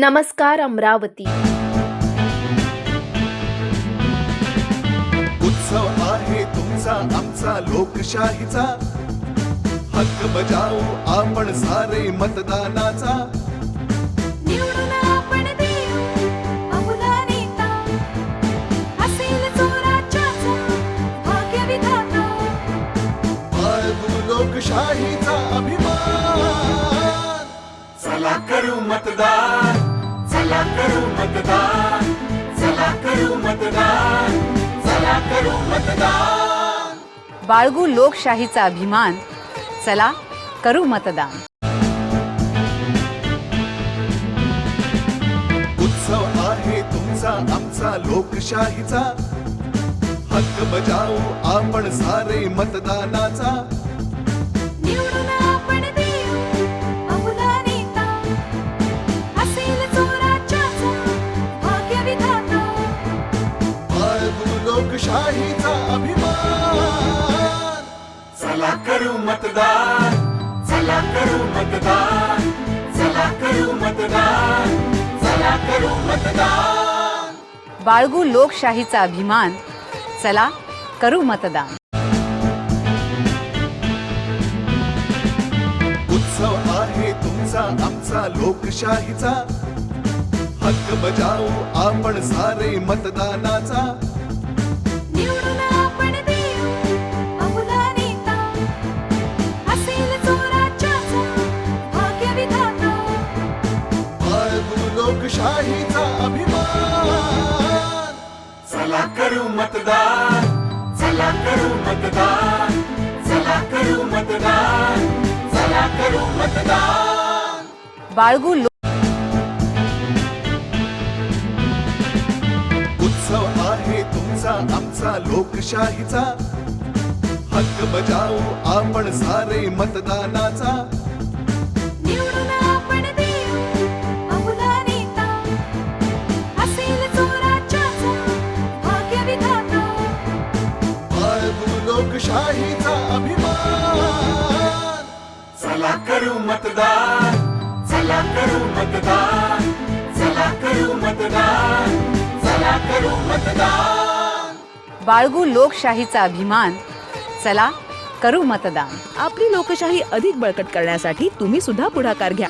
नमस्कार अमरावती. उत्सव आहे तुमचा आमचा लोकशाहीचा. हक्क बजावू आपण सारे मतदानाचा. निवडून आपण देऊ अमुला नेता. असेल जो राज्याचा भाग्यविधाता बाळगू लोकशाहीचा अभिमान. चला करू मतदान. बाळगू लोकशाहीचा अभिमान. चला करू मतदान. उत्सव आहे तुमचा आमचा लोकशाहीचा. हक्क बजावू आपण सारे मतदानाचा. लोकशाहीचा अभिमान. चला करू मतदान चला करू मतदान चला करू मतदान चला करू मतदान. बाळगू लोकशाहीचा अभिमान चला करू मतदान. उत्सव आहे तुमचा आमचा लोकशाहीचा. हक्क बजावू आपण सारे मतदानाचा. चला करू मतदान. चला करू मतदान. चला करू मतदान. चला करू मतदान. बाळगू उत्सव आहे तुमचा आमचा लोकशाहीचा. हक्क बजावू आपण सारे मतदानाचा. लोकशाहीचा अभिमान. चला करू मतदान चला करू मतदान चला करू मतदान चला करू मतदान. बाळगू लोकशाहीचा अभिमान चला करू मतदान. आपली लोकशाही अधिक बळकट करण्यासाठी तुम्ही सुद्धा पुढाकार घ्या.